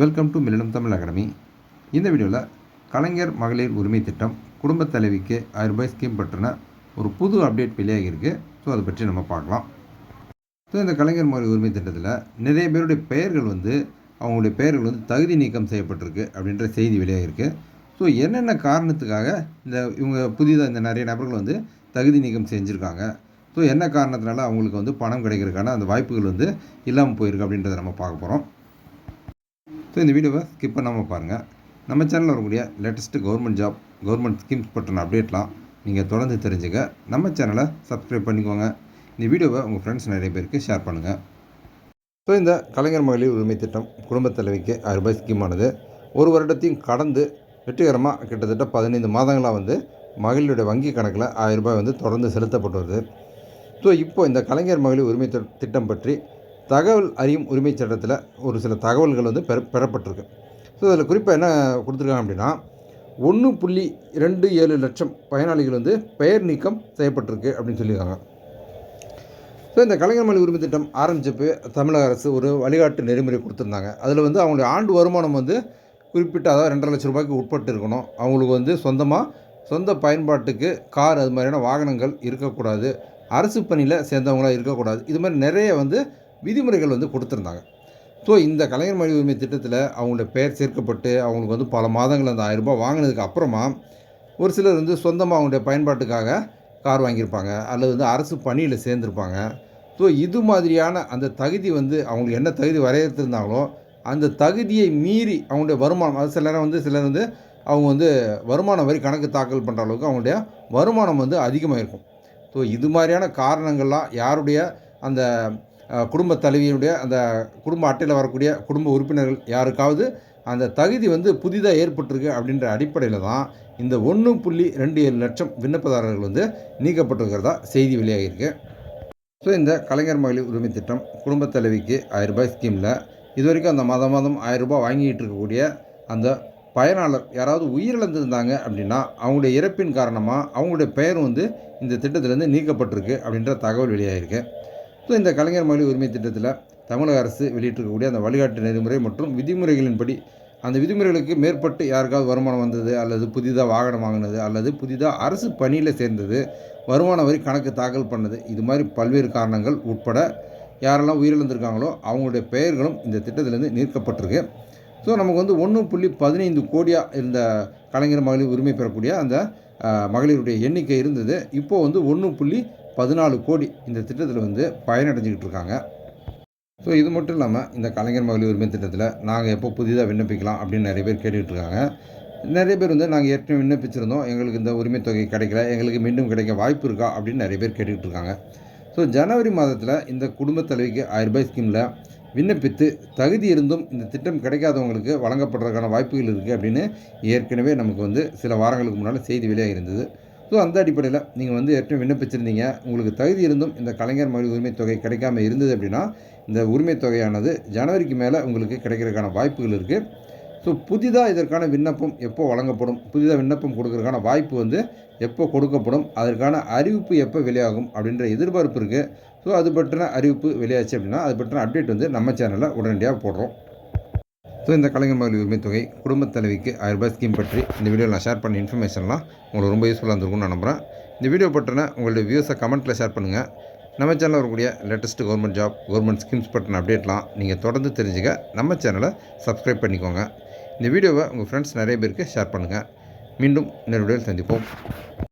Welcome to Millennium Tamil Academy இந்த வீடியோவில் கலைஞர் மகளிர் உரிமை திட்டம் குடும்பத் தலைவிக்கு ஆயிரம் ரூபாய் ஸ்கீம் பற்றின ஒரு புது அப்டேட் வெளியாகியிருக்கு ஸோ அதை பற்றி நம்ம பார்க்கலாம். ஸோ இந்த கலைஞர் மகளிர் உரிமை திட்டத்தில் நிறைய பேருடைய பெயர்கள் வந்து அவங்களுடைய பெயர்கள் வந்து தகுதி நீக்கம் செய்யப்பட்டிருக்கு அப்படின்ற செய்தி வெளியாகிருக்கு ஸோ என்னென்ன காரணத்துக்காக இந்த இவங்க புதிதாக இந்த நிறைய நபர்கள் வந்து தகுதி நீக்கம் செஞ்சுருக்காங்க? ஸோ என்ன காரணத்தினால அவங்களுக்கு வந்து பணம் கிடைக்கிறதுக்கான அந்த வாய்ப்புகள் வந்து இல்லாமல் போயிருக்கு அப்படின்றத நம்ம பார்க்க போகிறோம் ஸோ இந்த வீடியோவை ஸ்கிப் பண்ணாமல் பாருங்கள் நம்ம சேனலில் வரக்கூடிய latest government job government schemes பற்றின அப்டேட்லாம் நீங்கள் தொடர்ந்து தெரிஞ்சுக்க நம்ம சேனலை சப்ஸ்கிரைப் பண்ணிக்கோங்க. இந்த வீடியோவை உங்கள் ஃப்ரெண்ட்ஸ் நிறைய பேருக்கு ஷேர் பண்ணுங்கள் ஸோ இந்த கலைஞர் மகளிர் உரிமை திட்டம் குடும்பத் தலைவிக்கு ஆயிரம் ரூபாய் ஸ்கீமானது ஒரு வருடத்தையும் கடந்து வெற்றிகரமாக கிட்டத்தட்ட பதினைந்து மாதங்களாக வந்து மகளிருடைய வங்கி கணக்கில் ஆயிரம் ரூபாய் வந்து தொடர்ந்து செலுத்தப்பட்டு வருது. ஸோ இப்போ இந்த கலைஞர் மகளிர் உரிமை திட்டம் பற்றி தகவல் அறியும் உரிமை சட்டத்தில் ஒரு சில தகவல்கள் வந்து பெற பெறப்பட்டிருக்கு. ஸோ அதில் குறிப்பாக என்ன கொடுத்துருக்காங்க அப்படின்னா ஒன்று புள்ளி ரெண்டு ஏழு லட்சம் பயனாளிகள் வந்து பெயர் நீக்கம் செய்யப்பட்டிருக்கு அப்படின்னு சொல்லியிருக்காங்க. ஸோ இந்த கலைஞர் மொழி உரிமை திட்டம் ஆரம்பிச்சப்போ தமிழக அரசு ஒரு வழிகாட்டு நெறிமுறை கொடுத்துருந்தாங்க. அதில் வந்து அவங்களுடைய ஆண்டு வருமானம் வந்து குறிப்பிட்ட அதாவது ரெண்டரை லட்ச ரூபாய்க்கு உட்பட்டு இருக்கணும். அவங்களுக்கு வந்து சொந்தமாக சொந்த பயன்பாட்டுக்கு கார் அது மாதிரியான வாகனங்கள் இருக்கக்கூடாது. அரசு பணியில் சேர்ந்தவங்களாக இருக்கக்கூடாது. இது மாதிரி நிறைய வந்து விதிமுறைகள் வந்து கொடுத்துருந்தாங்க. ஸோ இந்த கலைஞர் மொழி உரிமை திட்டத்தில் அவங்களோட பெயர் சேர்க்கப்பட்டு அவங்களுக்கு வந்து பல மாதங்கள் அந்த ஆயிரம் ரூபாய் வாங்கினதுக்கு அப்புறமா ஒரு சிலர் வந்து சொந்தமாக அவங்களுடைய பயன்பாட்டுக்காக கார் வாங்கியிருப்பாங்க. அல்லது வந்து அரசு பணியில் சேர்ந்துருப்பாங்க. ஸோ இது மாதிரியான அந்த தகுதி வந்து அவங்களுக்கு என்ன தகுதி வரையறுத்திருந்தாங்களோ அந்த தகுதியை மீறி அவங்களுடைய வருமானம் அது சில நேரம் வந்து சிலர் வந்து அவங்க வந்து வருமான வரி கணக்கு தாக்கல் பண்ணுற அளவுக்கு அவங்களுடைய வருமானம் வந்து அதிகமாக இருக்கும் ஸோ இது மாதிரியான காரணங்கள்லாம் யாருடைய அந்த குடும்ப தலைவியினுடைய அந்த குடும்ப அட்டையில் வரக்கூடிய குடும்ப உறுப்பினர்கள் யாருக்காவது அந்த தகுதி வந்து புதிதாக ஏற்பட்டிருக்கு அப்படின்ற அடிப்படையில் தான் இந்த ஒன்று புள்ளி ரெண்டு ஏழு லட்சம் விண்ணப்பதாரர்கள் வந்து நீக்கப்பட்டிருக்கிறதா செய்தி வெளியாகியிருக்கு ஸோ இந்த கலைஞர் மகளிர் உரிமை திட்டம் குடும்ப தலைவிக்கு ஆயிரம் ரூபாய் ஸ்கீமில் இது வரைக்கும் அந்த மாதம் மாதம் ஆயிரம் ரூபாய் வாங்கிட்டு இருக்கக்கூடிய அந்த பயனாளர் யாராவது உயிரிழந்திருந்தாங்க அப்படின்னா அவங்களுடைய இறப்பின் காரணமாக அவங்களுடைய பெயர் வந்து இந்த திட்டத்திலேருந்து நீக்கப்பட்டிருக்கு அப்படின்ற தகவல் வெளியாகிருக்கு ஸோ இந்த கலைஞர் மகளிர் உரிமை திட்டத்தில் தமிழக அரசு வெளியிட்டிருக்கக்கூடிய அந்த வழிகாட்டு நெறிமுறை மற்றும் விதிமுறைகளின்படி அந்த விதிமுறைகளுக்கு மேற்பட்டு யாருக்காவது வருமானம் வந்தது அல்லது புதிதாக வாகனம் வாங்கினது அல்லது புதிதாக அரசு பணியில் சேர்ந்தது வருமான வரி கணக்கு தாக்கல் பண்ணது இது மாதிரி பல்வேறு காரணங்கள் உட்பட யாரெல்லாம் உயிரிழந்திருக்காங்களோ அவங்களுடைய பெயர்களும் இந்த திட்டத்திலேருந்து நீக்கப்பட்டிருக்கு. ஸோ நமக்கு வந்து ஒன்று புள்ளி பதினைந்து கோடியாக இருந்த கலைஞர் மகளிர் உரிமை பெறக்கூடிய அந்த மகளிருடைய எண்ணிக்கை இருந்தது. இப்போது வந்து ஒன்று புள்ளி பதினாலு கோடி இந்த திட்டத்தில் வந்து பயனடைஞ்சிக்கிட்டு இருக்காங்க. ஸோ இது மட்டும் இல்லாமல் இந்த கலைஞர் மகளிர் உரிமை திட்டத்தில் நாங்கள் எப்போ புதிதாக விண்ணப்பிக்கலாம் அப்படின்னு நிறைய பேர் கேட்டுக்கிட்டு இருக்காங்க. நிறைய பேர் வந்து நாங்கள் ஏற்கனவே விண்ணப்பிச்சிருந்தோம். எங்களுக்கு இந்த உரிமை தொகை கிடைக்கல. எங்களுக்கு மீண்டும் கிடைக்க வாய்ப்பு இருக்கா அப்படின்னு நிறைய பேர் கேட்டுக்கிட்டு இருக்காங்க. ஸோ ஜனவரி மாதத்தில் இந்த குடும்பத் தலைவிக்கு ஆயிரம் ரூபாய் ஸ்கீமில் விண்ணப்பித்து தகுதி இருந்தும் இந்த திட்டம் கிடைக்காதவங்களுக்கு வழங்கப்படுறதுக்கான வாய்ப்புகள் இருக்குது அப்படின்னு ஏற்கனவே நமக்கு வந்து சில வாரங்களுக்கு முன்னால் செய்தி வெளியாக இருந்தது. ஸோ அந்த அடிப்படையில் நீங்கள் வந்து ஏற்கனவே விண்ணப்பிச்சிருந்தீங்க. உங்களுக்கு தகுதி இருந்தும் இந்த கலைஞர் மொழி உரிமை தொகை கிடைக்காம இருந்தது அப்படின்னா இந்த உரிமை தொகையானது ஜனவரிக்கு மேலே உங்களுக்கு கிடைக்கிறதுக்கான வாய்ப்புகள் இருக்குது ஸோ புதிதாக இதற்கான விண்ணப்பம் எப்போ வழங்கப்படும்? புதிதாக விண்ணப்பம் கொடுக்கறதுக்கான வாய்ப்பு வந்து எப்போ கொடுக்கப்படும்? அதற்கான அறிவிப்பு எப்போ வெளியாகும்? அப்படின்ற எதிர்பார்ப்பு இருக்குது ஸோ அது பற்றின அறிவிப்பு வெளியாச்சு அப்படின்னா அது பற்றின அப்டேட் வந்து நம்ம சேனலில் உடனடியாக போடுறோம். ஸோ இந்த கலைஞர் மகளிர் உரிமை தொகை குடும்பத் தலைவிக்கு ஆயிரம் ரூபாய் ஸ்கீம் பற்றி இந்த வீடியோவில் நான் ஷேர் பண்ண இன்ஃபர்மேஷன்லாம் உங்களுக்கு ரொம்ப யூஸ்ஃபுல்லாக இருந்திருக்கும்னு நான் நம்புகிறேன் இந்த வீடியோ பற்றின உங்களுடைய வியூஸை கமெண்ட்டில் ஷேர் பண்ணுங்கள் நம்ம சேனலில் வரக்கூடிய latest government job government schemes பற்றின அப்டேட்லாம் நீங்கள் தொடர்ந்து தெரிஞ்சுக்க நம்ம சேனலை சப்ஸ்கிரைப் பண்ணிக்கோங்க. இந்த வீடியோவை உங்கள் ஃப்ரெண்ட்ஸ் நிறைய பேருக்கு ஷேர் பண்ணுங்கள் மீண்டும் இன்னொரு வீடியோவில் சந்திப்போம்.